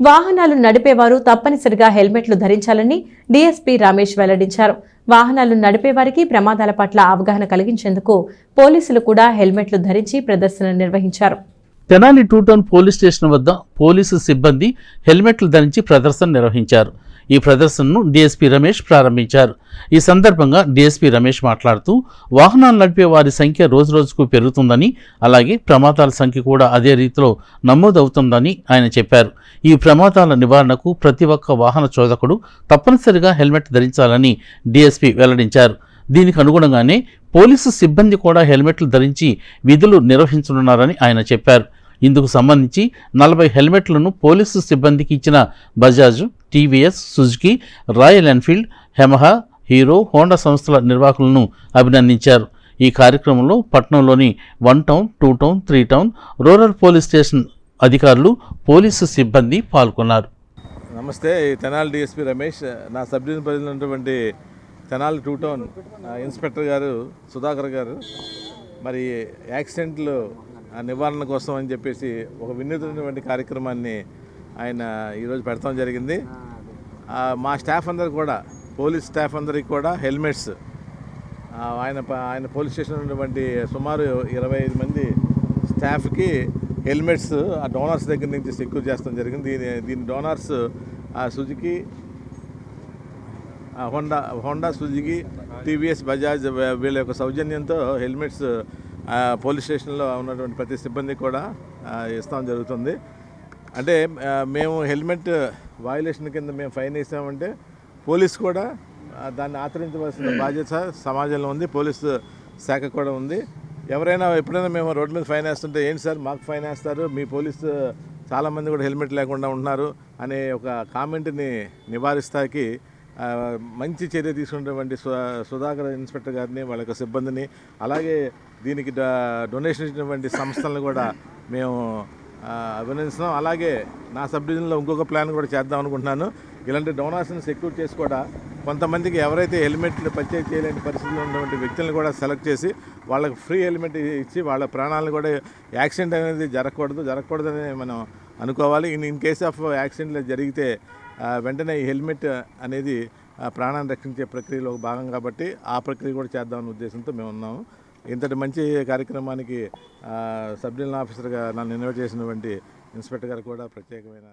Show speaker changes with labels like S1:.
S1: వాహనాలు నడిపేవారు తప్పనిసరిగా హెల్మెట్లు ధరించాలని డీఎస్పీ రమేష్ వెల్లడించారు. వాహనాలు నడిపేవారికి ప్రమాదాల పట్ల అవగాహన కలిగించేందుకు పోలీసులు కూడా హెల్మెట్లు ధరించి ప్రదర్శన నిర్వహించారు.
S2: Tenali two town police station వద్ద పోలీసు సిబ్బంది హెల్మెట్లు ధరించి ప్రదర్శన నిర్వహించారు. ఈ ప్రదర్శనను డీఎస్పీ రమేష్ ప్రారంభించారు. ఈ సందర్భంగా డీఎస్పీ రమేష్ మాట్లాడుతూ వాహనాలు నడిపే వారి సంఖ్య రోజురోజుకు పెరుగుతుందని అలాగే ప్రమాదాల సంఖ్య కూడా అదే రీతిలో నమోదవుతుందని ఆయన చెప్పారు. ఈ ప్రమాదాల నివారణకు ప్రతి ఒక్క వాహన చోదకుడు తప్పనిసరిగా హెల్మెట్ ధరించాలని డీఎస్పీ వెల్లడించారు. దీనికి అనుగుణంగానే పోలీసు సిబ్బంది కూడా హెల్మెట్లు ధరించి విధులు నిర్వహించనున్నారని ఆయన చెప్పారు. ఇందుకు సంబంధించి నలభై హెల్మెట్లను పోలీసు సిబ్బందికి ఇచ్చిన Bajaj TVS Suzuki Royal Enfield Yamaha Hero Honda సంస్థల నిర్వాహకులను అభినందించారు. ఈ కార్యక్రమంలో పట్నంలోని one town two town three town rural police station అధికారులు పోలీసు సిబ్బంది పాల్గొన్నారు.
S3: నమస్తే తెనాలి డిఎస్పి రమేష్. నా సబ్ డివిజన్ ఉన్నటువంటి తెనాలి టూ టౌన్ ఇన్స్పెక్టర్ గారు సుధాకర్ గారు మరి యాక్సిడెంట్లు ఆ, నివారణ కోసం అని చెప్పేసి ఒక వినూత్నటువంటి కార్యక్రమాన్ని ఆయన ఈరోజు పెడతాం జరిగింది. మా స్టాఫ్ అందరు కూడా పోలీస్ స్టాఫ్ అందరికి కూడా హెల్మెట్స్. ఆయన ఆయన పోలీస్ స్టేషన్ ఉన్నటువంటి సుమారు ఇరవై ఐదు మంది స్టాఫ్కి హెల్మెట్స్ ఆ డోనర్స్ దగ్గర నుంచి సెక్యూర్ చేస్తాం జరిగింది. దీని దీని డోనర్స్ ఆ Suzuki Honda Honda Suzuki TVS Bajaj వీళ్ళ యొక్క సౌజన్యంతో హెల్మెట్స్ పోలీస్ స్టేషన్లో ఉన్నటువంటి ప్రతి సిబ్బంది కూడా ఇస్తాం జరుగుతుంది. అంటే మేము హెల్మెట్ వయలేషన్ కింద మేము ఫైన్ వేసామంటే పోలీస్ కూడా దాన్ని ఆచరించవలసిన బాధ్యత సమాజంలో ఉంది పోలీసు శాఖ కూడా ఉంది. ఎవరైనా ఎప్పుడైనా మేము రోడ్ల మీద ఫైన్ వేస్తుంటే ఏంటి సార్ మాకు ఫైన్ వేస్తారు మీ పోలీసు చాలామంది కూడా హెల్మెట్ లేకుండా ఉంటున్నారు అనే ఒక కామెంట్ని నివారిస్తాకి మంచి చర్య తీసుకున్నటువంటి సు సుధాకర్ ఇన్స్పెక్టర్ గారిని వాళ్ళ యొక్క సిబ్బందిని అలాగే దీనికి డ- డొనేషన్ ఇచ్చినటువంటి సంస్థలను కూడా మేము అభినందిస్తున్నాం. అలాగే నా సబ్ డివిజన్లో ఇంకొక ప్లాన్ కూడా చేద్దాం అనుకుంటున్నాను. ఇలాంటి డొనేషన్ సెక్యూర్ చేసి కూడా కొంతమందికి ఎవరైతే హెల్మెట్లు పర్చేజ్ చేయలేని పరిస్థితులు ఉన్నటువంటి వ్యక్తులను కూడా సెలెక్ట్ చేసి వాళ్ళకి ఫ్రీ హెల్మెట్ ఇచ్చి వాళ్ళ ప్రాణాలను కూడా యాక్సిడెంట్ అనేది జరగకూడదు. జరగకూడదని మనం అనుకోవాలి. ఇన్ ఇన్ కేస్ ఆఫ్ యాక్సిడెంట్లు జరిగితే వెంటనే ఈ హెల్మెట్ అనేది ప్రాణాన్ని రక్షించే ప్రక్రియలో భాగం కాబట్టి ఆ ప్రక్రియ కూడా చేద్దామనే ఉద్దేశంతో మేము ఉన్నాము ఇంతటి మంచి కార్యక్రమానికి సబ్ డివిజనల్ ఆఫీసర్గా నన్ను ఇన్వైట్ చేసినటువంటి ఇన్స్పెక్టర్ గారు కూడా ప్రత్యేకమైన